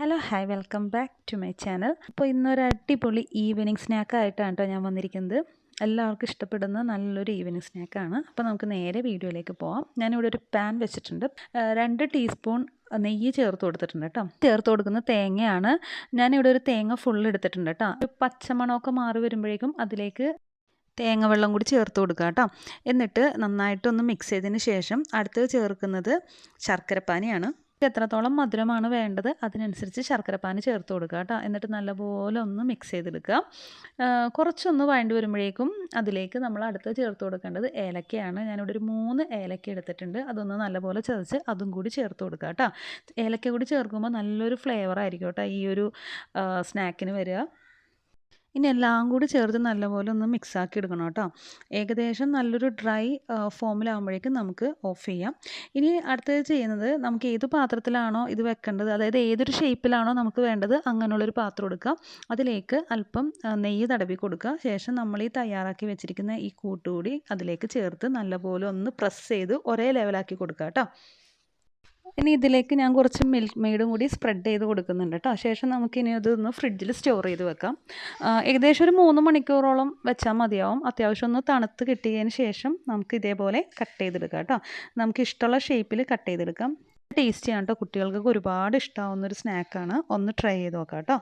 Hello hi welcome back to my channel. അപ്പോൾ ഇന്നൊരു അടിപൊളി ഈവനിങ് സ്നാക്കായിട്ടാണ് കേട്ടോ ഞാൻ വന്നിരിക്കുന്നത്. എല്ലാവർക്കും ഇഷ്ടപ്പെടുന്ന നല്ലൊരു ഈവനിങ് സ്നാക്കാണ്. അപ്പോൾ നമുക്ക് നേരെ വീഡിയോയിലേക്ക് പോവാം. ഞാനിവിടെ ഒരു പാൻ വെച്ചിട്ടുണ്ട്. രണ്ട് ടീസ്പൂൺ നെയ്യ് ചേർത്ത് കൊടുത്തിട്ടുണ്ട് കേട്ടോ. ചേർത്ത് കൊടുക്കുന്ന തേങ്ങയാണ്. ഞാനിവിടെ ഒരു തേങ്ങ ഫുൾ എടുത്തിട്ടുണ്ട് കേട്ടോ. ഒരു പച്ചമണമൊക്കെ മാറി വരുമ്പോഴേക്കും അതിലേക്ക് തേങ്ങ വെള്ളം കൂടി ചേർത്ത് കൊടുക്കുക കേട്ടോ. എന്നിട്ട് നന്നായിട്ടൊന്ന് മിക്സ് ചെയ്തതിന് ശേഷം അടുത്തത് ചേർക്കുന്നത് ശർക്കരപ്പാനിയാണ്. എത്രത്തോളം മധുരമാണ് വേണ്ടത് അതിനനുസരിച്ച് ശർക്കരപ്പാനി ചേർത്ത് കൊടുക്കുക കേട്ടോ. എന്നിട്ട് നല്ലപോലെ ഒന്ന് മിക്സ് ചെയ്തെടുക്കുക. കുറച്ചൊന്ന് വഴണ്ടി വരുമ്പോഴേക്കും അതിലേക്ക് നമ്മൾ അടുത്ത് ചേർത്ത് കൊടുക്കേണ്ടത് ഏലക്കയാണ്. ഞാനിവിടെ ഒരു മൂന്ന് ഏലക്ക എടുത്തിട്ടുണ്ട്. അതൊന്ന് നല്ലപോലെ ചതച്ച് അതും കൂടി ചേർത്ത് കൊടുക്കുക കേട്ടോ. ഏലക്ക കൂടി ചേർക്കുമ്പോൾ നല്ലൊരു ഫ്ലേവർ ആയിരിക്കും കേട്ടോ ഈ ഒരു സ്നാക്കിന് വരിക. ഇനി എല്ലാം കൂടി ചേർത്ത് നല്ലപോലെ ഒന്ന് മിക്സ് ആക്കി എടുക്കണം കേട്ടോ. ഏകദേശം നല്ലൊരു ഡ്രൈ ഫോമിലാകുമ്പോഴേക്കും നമുക്ക് ഓഫ് ചെയ്യാം. ഇനി അടുത്തത് ചെയ്യുന്നത് നമുക്ക് ഏത് പാത്രത്തിലാണോ ഇത് വെക്കേണ്ടത് അതായത് ഏതൊരു ഷേപ്പിലാണോ നമുക്ക് വേണ്ടത് അങ്ങനെയുള്ളൊരു പാത്രം എടുക്കുക അതിലേക്ക് അല്പം നെയ്യ് തടവി കൊടുക്കുക. ശേഷം നമ്മൾ ഈ തയ്യാറാക്കി വെച്ചിരിക്കുന്ന ഈ കൂട്ടുകൂടി അതിലേക്ക് ചേർത്ത് നല്ലപോലെ ഒന്ന് പ്രസ് ചെയ്ത് ഒരേ ലെവലാക്കി കൊടുക്കുക കേട്ടോ. ഇനി ഇതിലേക്ക് ഞാൻ കുറച്ച് മിൽക്ക് മെയ്ഡും കൂടി സ്പ്രെഡ് ചെയ്ത് കൊടുക്കുന്നുണ്ട് കേട്ടോ ശേഷം നമുക്കിനി അതൊന്ന് ഫ്രിഡ്ജിൽ സ്റ്റോർ ചെയ്ത് വെക്കാം. ഏകദേശം ഒരു മൂന്ന് മണിക്കൂറോളം വെച്ചാൽ മതിയാവും. അത്യാവശ്യം ഒന്ന് തണുത്ത് കിട്ടിയതിന് ശേഷം നമുക്ക് ഇതേപോലെ കട്ട് ചെയ്തെടുക്കാം കേട്ടോ നമുക്ക് ഇഷ്ടമുള്ള ഷേപ്പിൽ കട്ട് ചെയ്തെടുക്കാം. ടേസ്റ്റിയാണ് കേട്ടോ കുട്ടികൾക്കൊക്കെ ഒരുപാട് ഇഷ്ടമാവുന്ന ഒരു സ്നാക്കാണ് ഒന്ന് ട്രൈ ചെയ്ത് നോക്കാം കേട്ടോ